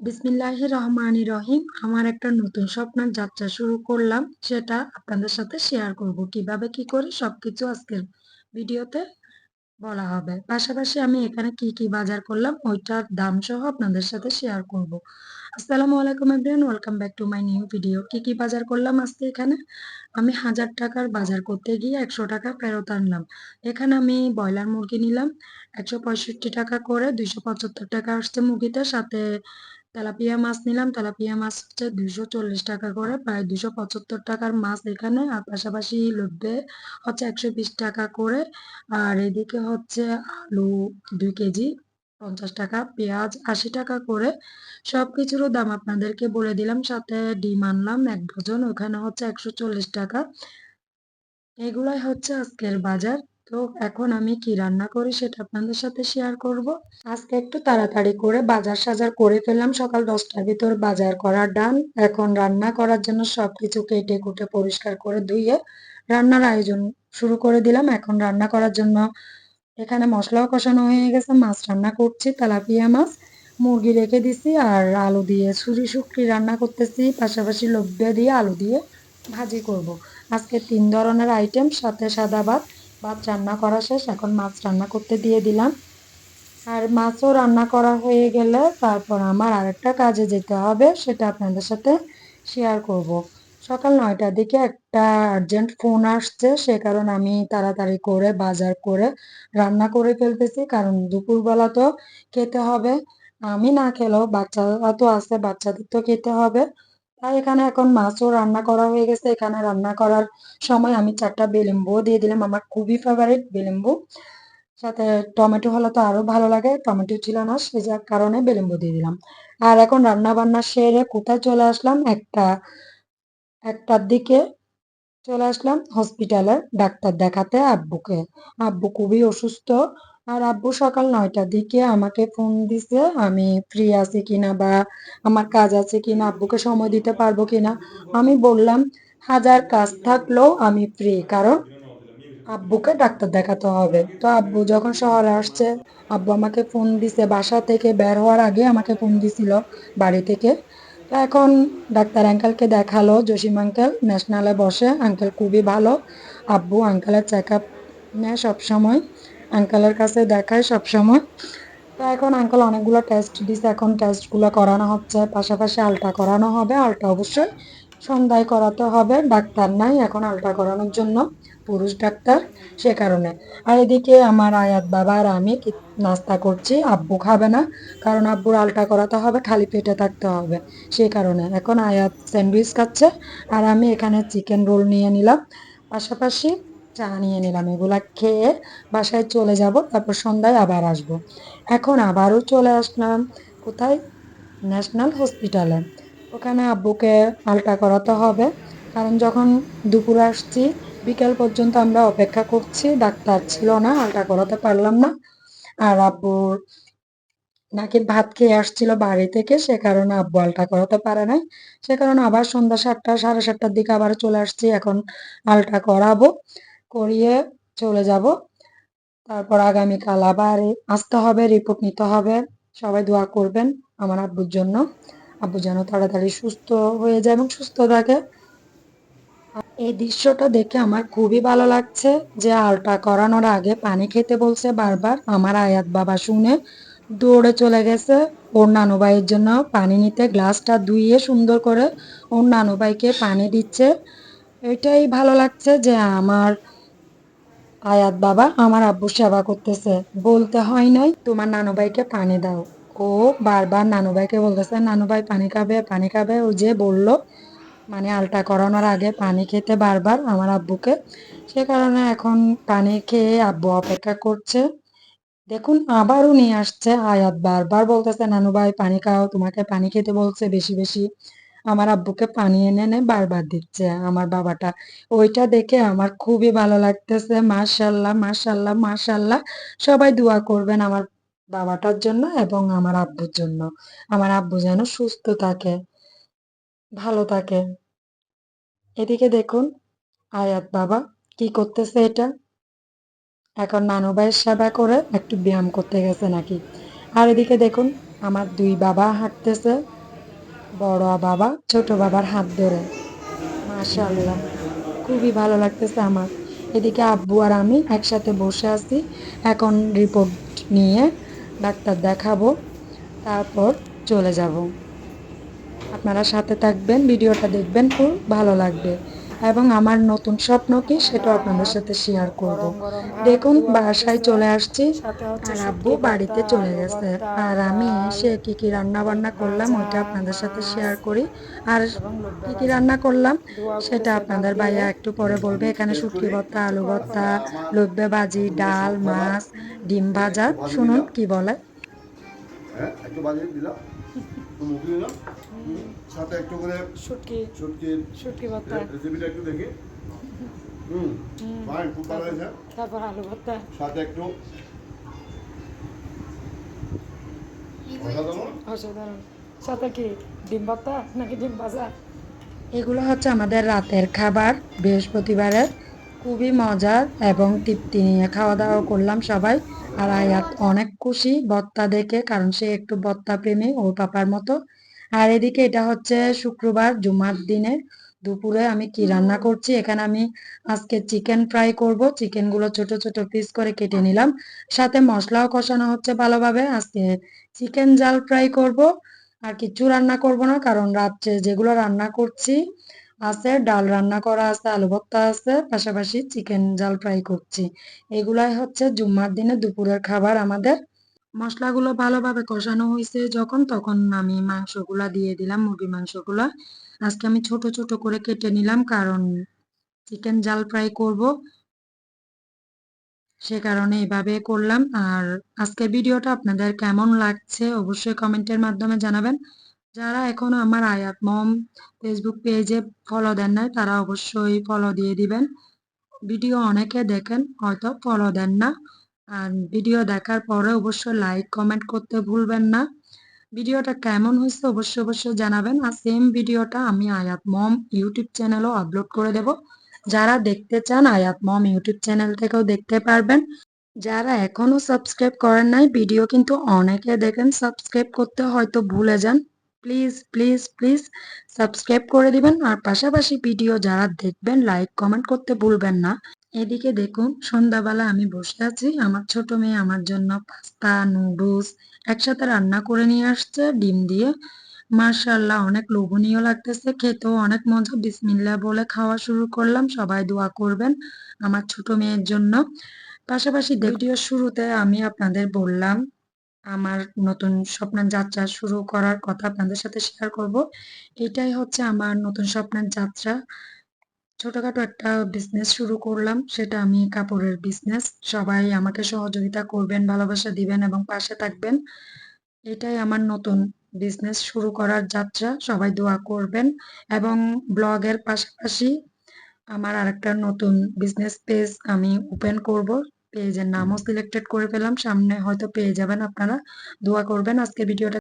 বিসমিল্লাহির রহমানির রহিম আমার একটা নতুন স্বপ্নের যাত্রা শুরু করলাম, সেটা আপনাদের সাথে শেয়ার করব। কীভাবে কি করে সবকিছু আজকের ভিডিওতে বলা হবে। পাশাপাশি আমি এখানে কি কি বাজার করলাম, ওইটার দাম সহ আপনাদের সাথে শেয়ার করব। আসসালামু আলাইকুম everyone welcome back to my new video কি কি বাজার করলাম আজকে এখানে? আমি হাজার টাকার বাজার করতে গিয়ে একশো টাকা ফেরত আনলাম। এখানে আমি ব্রয়লার মুরগি নিলাম, একশো পঁয়ষট্টি টাকা করে, দুইশো পঁচাত্তর টাকা আসছে মুরগিতে সাথে তেলাপিয়া মাছ নিলাম, তেলাপিয়া মাছ হচ্ছে দুইশো চল্লিশ টাকা করে, প্রায় দুশো পঁচাত্তর টাকার মাছ এখানে। আর পাশাপাশি লব্বে হচ্ছে একশো বিশ টাকা করে। আর এদিকে হচ্ছে আলু দুই কেজি, পঞ্চাশ টাকা, পেঁয়াজ আশি টাকা করে। সব কিছুরও দাম আপনাদেরকে বলে দিলাম, সাথে ডিম আনলাম, এক ডজন, ওখানে হচ্ছে একশো চল্লিশ টাকা। এগুলাই হচ্ছে আজকের বাজার। তো এখন আমি কি রান্না করি সেটা আপনাদের সাথে শেয়ার করব। আজকে একটু তাড়াতাড়ি করে বাজার সাজার করে ফেললাম। সকাল দশটার ভিতর বাজার করার ডান এখন রান্না করার জন্য সবকিছু কেটে কুটে পরিষ্কার করে ধুয়ে রান্নার আয়োজন শুরু করে দিলাম। এখন রান্না করার জন্য এখানে মশলাও কষানো হয়ে গেছে। মাছ রান্না করছি, তেলাপিয়া মাছ, মুরগি রেখে দিছি আর আলু দিয়ে ছুরি শুকরি রান্না করতেছি। পাশাপাশি লব্বে দিয়ে আলু দিয়ে ভাজি করব। আজকে তিন ধরনের আইটেম সাথে সাদা ভাত ভাত রান্না করা শেষ, এখন মাছ রান্না করতে দিয়ে দিলাম। আর মাছও রান্না করা হয়ে গেলে তারপর আমার আরেকটা কাজে যেতে হবে, সেটা আপনাদের সাথে শেয়ার করব। সকাল নয়টার দিকে একটা আর্জেন্ট ফোন আসছে, সে কারণে আমি তাড়াতাড়ি করে বাজার করে রান্না করে ফেলতেছি, কারণ দুপুরবেলা তো খেতে হবে। আমি না খেলেও বাচ্চারা তো আছে, বাচ্চাদের তো খেতে হবে। তাই এখানে এখন মাছও রান্না করা হয়ে গেছে। এখানে রান্না করার সময় আমি চারটা বেলেম্বুও দিয়ে দিলাম। আমার খুবই ফেভারিট বেলেম্বু। সাথে টমেটো হলে তো আরও ভালো লাগে। টমেটো ছিল না, সে যার কারণে বেলেম্বু দিয়ে দিলাম। আর এখন রান্না বান্না সেরে কোথায় চলে আসলাম? একটা, একটার দিকে চলে আসলাম হসপিটালে ডাক্তার দেখাতে আব্বুকে। আব্বু খুবই অসুস্থ। আর আব্বু সকাল নয়টার দিকে আমাকে ফোন দিছে, আমি ফ্রি আছি কিনা বা আমার কাজ আছে কিনা, আব্বুকে সময় দিতে পারব কিনা? আমি বললাম, হাজার কাজ থাকলেও আমি ফ্রি কারণ আব্বুকে ডাক্তার দেখাতে হবে। তো আব্বু যখন শহরে আসছে, আব্বু আমাকে ফোন দিছে, বাসা থেকে বের হওয়ার আগে আমাকে ফোন দিছিল বাড়ি থেকে। তো এখন ডাক্তার আঙ্কেলকে দেখাল, জসিম আঙ্কেল ন্যাশনালে বসে, আঙ্কেল খুবই ভালো। আব্বু আঙ্কেলের চেক আপ নেয় সবসময়। আঙ্কেলের কাছে দেখায় সবসময়। তো এখন আঙ্কেল অনেকগুলো টেস্ট দিছে, এখন টেস্টগুলো করানো হচ্ছে। পাশাপাশি আলটা করানো হবে আলটা অবশ্যই। সন্ধ্যায় করাতে হবে, ডাক্তার নাই, এখন আলটা করানোর জন্য, পুরুষ ডাক্তার সে কারণে। আর এদিকে আমার আয়াত বাবা আর আমি নাস্তা করছি, আব্বু খাবে না, কারণ আব্বুর আলটা করাতে হবে, খালি পেটে থাকতে হবে, সে কারণে। এখন আয়াত স্যান্ডউইচ খাচ্ছে, আর আমি এখানে চিকেন রোল নিয়ে নিলাম। পাশাপাশি চা নিয়ে নিলাম এগুলা খেয়ে বাসায় চলে যাব, তারপর সন্ধ্যায় আবার আসব। এখন আবারও চলে আসলাম কোথায়? ন্যাশনাল হসপিটালে। ওখানে আব্বুকে আলটা করাতে হবে, কারণ যখন দুপুরে আসছি, বিকেল পর্যন্ত আমরা অপেক্ষা করছি, ডাক্তার ছিল না আলটা করাতে পারলাম না। আর আব্বুর নাকি ভাত খেয়ে আসছিল বাড়ি থেকে, সে কারণে আব্বু আলটা করাতে পারে নাই। সে কারণে আবার সন্ধ্যা সাতটা, সাড়ে সাতটার দিকে আবার চলে আসছি, এখন আলটা করাবো। করিয়ে চলে যাব। তারপর আগামীকাল আবার আসতে হবে, রিপোর্ট নিতে হবে। সবাই দোয়া করবেন আমার আব্বুর জন্য। আব্বু যেন তাড়াতাড়ি সুস্থ হয়ে যায় এবং সুস্থ থাকে। এই দৃশ্যটা দেখে আমার খুবই ভালো লাগছে যে আলটা করানোর আগে পানি খেতে বলছে বারবার। আমার আয়াত বাবা শুনে দৌড়ে চলে গেছে। ওর নানু ভাইয়ের জন্য পানি নিতে গ্লাসটা ধুইয়ে সুন্দর করে ওর নানু ভাইকে পানি দিচ্ছে। এটাই ভালো লাগছে যে আমার আয়াত বাবা, আমার আব্বু সেবা করতেছে। বলতে হয় নাই, তোমার নানু ভাইকে পানি দাও। ও বারবার নানু ভাইকে বলতেছে নানু ভাই পানি খাবে পানি খাবে। ও যে বলল মানে আলটা করানোর আগে পানি খেতে বারবার আমার আব্বুকে। সে কারণে এখন পানি খেয়ে আব্বু অপেক্ষা করছে। দেখুন, আবারও নিয়ে আসছে আয়াত। বারবার বলতেছে নানু ভাই পানি খাও, তোমাকে পানি খেতে বলছে বেশি বেশি। আমার আব্বুকে পানি এনে এনে বারবার দিচ্ছে, আমার বাবাটা। ওইটা দেখে আমার খুবই ভালো লাগতেছে, মাশাল্লাহ মাশাল্লাহ মাশাল্লাহ। সবাই দোয়া করবেন আমার বাবাটার জন্য এবং আমার আব্বুর জন্য। আমার আব্বু যেন সুস্থ থাকে, ভালো থাকে। এদিকে দেখুন, আয়াত বাবা কি করতেছে এটা? এখন নানু ভাইয়ের সেবা করে একটু ব্যায়াম করতে গেছে নাকি? আর এদিকে দেখুন, আমার দুই বাবা হাঁটতেছে। বড় বাবা, ছোট বাবার হাত ধরে। মাশাআল্লাহ, খুবই ভালো লাগতেছে আমার। এদিকে আব্বু আর আমি একসাথে বসে আছি। এখন রিপোর্ট নিয়ে ডাক্তার দেখাবো, তারপর চলে যাব। আপনারা সাথে থাকবেন, ভিডিওটা দেখবেন, খুব ভালো লাগবে। এবং আমার নতুন স্বপ্ন কি সেটা আপনাদের সাথে শেয়ার করব। দেখুন, বাসায় চলে আসছি আর আব্বু বাড়িতে চলে গেছে। আর আমি এসে কি কি রান্না বান্না করলাম ওইটা আপনাদের সাথে শেয়ার করি। আর কি কি রান্না করলাম সেটা আপনাদের ভাইয়া একটু পরে বলবে। এখানে শুটকি ভর্তা, আলু ভর্তা লব্বে ভাজি, ডাল, মাছ, ডিম ভাজা। শুনুন কি বলে। হ্যাঁ একটু দিলাম। মুখে দিলাম সাথে একটু করে শুটকি। শুটকি ভর্তা। রেসিপিটা একটু দেখি। হুম। ফাইন খুব ভালো হয়েছে। তারপর আলু ভর্তা। সাথে একটু অসাধারণ। অসাধারণ। সাথে কি ডিম ভর্তা নাকি ডিম ভাজা? এগুলো হচ্ছে আমাদের রাতের খাবার বৃহস্পতিবারের খুবই মজার এবং তৃপ্তি নিয়ে খাওয়া দাওয়া করলাম সবাই। আর আয়াত অনেক খুশি বত্তা দেখে, কারণ সে একটু বত্তা প্রেমী ওর পাপার মতো। আর এদিকে এটা হচ্ছে শুক্রবার, জুমার দিনে। দুপুরে আমি কি রান্না করছি? এখানে আমি আজকে চিকেন ফ্রাই করব। চিকেনগুলো ছোট ছোট পিস করে কেটে নিলাম। সাথে মশলাও কষানো হচ্ছে ভালোভাবে। আজকে চিকেন জাল ফ্রাই করব। আর কিছু রান্না করব না, কারণ রাত্রে যেগুলো রান্না করছি আছে, ডাল রান্না করা আছে, আলু ভর্তা আছে, পাশাপাশি চিকেন জাল ফ্রাই করছি। এগুলাই হচ্ছে জুম্মার দিনে দুপুরের খাবার আমাদের। মশলাগুলো ভালোভাবে কষানো হয়েছে যখন, তখন আমি মাংসগুলা দিয়ে দিলাম মুরগি মাংসগুলা। আজকে আমি ছোট ছোট করে কেটে নিলাম, কারণ চিকেন জাল ফ্রাই করব। সে কারণে এভাবে করলাম। আর আজকের ভিডিওটা আপনাদের কেমন লাগছে অবশ্যই কমেন্টের মাধ্যমে জানাবেন। যারা এখনও আমার আয়াত মম ফেসবুক পেজে ফলো দেন নাই, তারা অবশ্যই ফলো দিয়ে দিবেন। ভিডিও অনেকে দেখেন, হয়তো ফলো দেন না। আর ভিডিও দেখার পরে অবশ্যই লাইক কমেন্ট করতে ভুলবেন না। ভিডিওটা কেমন হয়েছে অবশ্যই অবশ্যই জানাবেন। আর সেম ভিডিওটা আমি আয়াত মম ইউটিউব চ্যানেলও আপলোড করে দেব। যারা দেখতে চান আয়াত মম ইউটিউব চ্যানেল থেকেও দেখতে পারবেন। যারা এখনও সাবস্ক্রাইব করেন নাই ভিডিও কিন্তু অনেকে দেখেন সাবস্ক্রাইব করতে হয়তো ভুলে যান। প্লিজ প্লিজ প্লিজ সাবস্ক্রাইব করে দিবেন। আর পাশাপাশি ভিডিও যারা দেখবেন লাইক কমেন্ট করতে ভুলবেন না। এদিকে দেখুন, সন্ধ্যাবেলা আমি বসে আছি। আমার ছোট মেয়ে আমার জন্য পাস্তা নুডলস একসাথে রান্না করে নিয়ে আসছে, ডিম দিয়ে। মার্শাল্লাহ অনেক লোভনীয় লাগতেছে। খেতেও অনেক মজা। বিসমিল্লা বলে খাওয়া শুরু করলাম। সবাই দোয়া করবেন আমার ছোট মেয়ের জন্য। পাশাপাশি ভিডিও শুরুতে আমি আপনাদের বললাম আমার নতুন স্বপ্নের যাত্রা শুরু করার কথা আপনাদের সাথে শেয়ার করব। এটাই হচ্ছে আমার নতুন স্বপ্নের যাত্রা। ছোটখাটো একটা বিজনেস শুরু করলাম, সেটা আমি কাপড়ের বিজনেস সবাই আমাকে সহযোগিতা করবেন, ভালোবাসা দিবেন এবং পাশে থাকবেন। এটাই আমার নতুন বিজনেস শুরু করার যাত্রা। সবাই দোয়া করবেন এবং ব্লগের পাশাপাশি আমার আরেকটা নতুন বিজনেস পেজ আমি ওপেন করব। পেজের নামও সিলেক্টেড করে পেলাম সামনে হয়তো পেয়ে যাবেন আপনারা। দোয়া করবেন আজকে ভিডিওটা